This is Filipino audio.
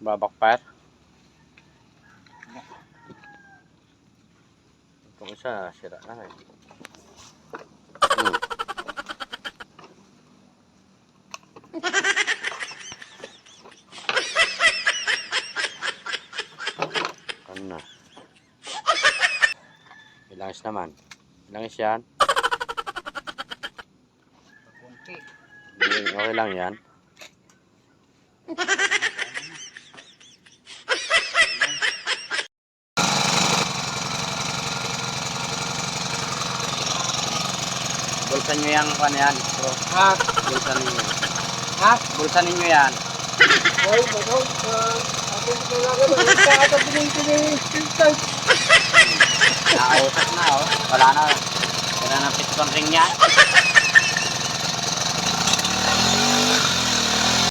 Babakpar. Itong isa, sira na eh. Hmm. Ano? Ilangis naman. Ilangis yan. Hindi, Okay lang yan. Bulsan nyo yan, ano yan? Bro, Ha? bulsan ninyo. Ha? Bulsan ninyo yan. Hoy, ano? Ako ko lang ako. Sa ato pinipili. Nakausap na, oh. Wala na. Wala na piston ring yan.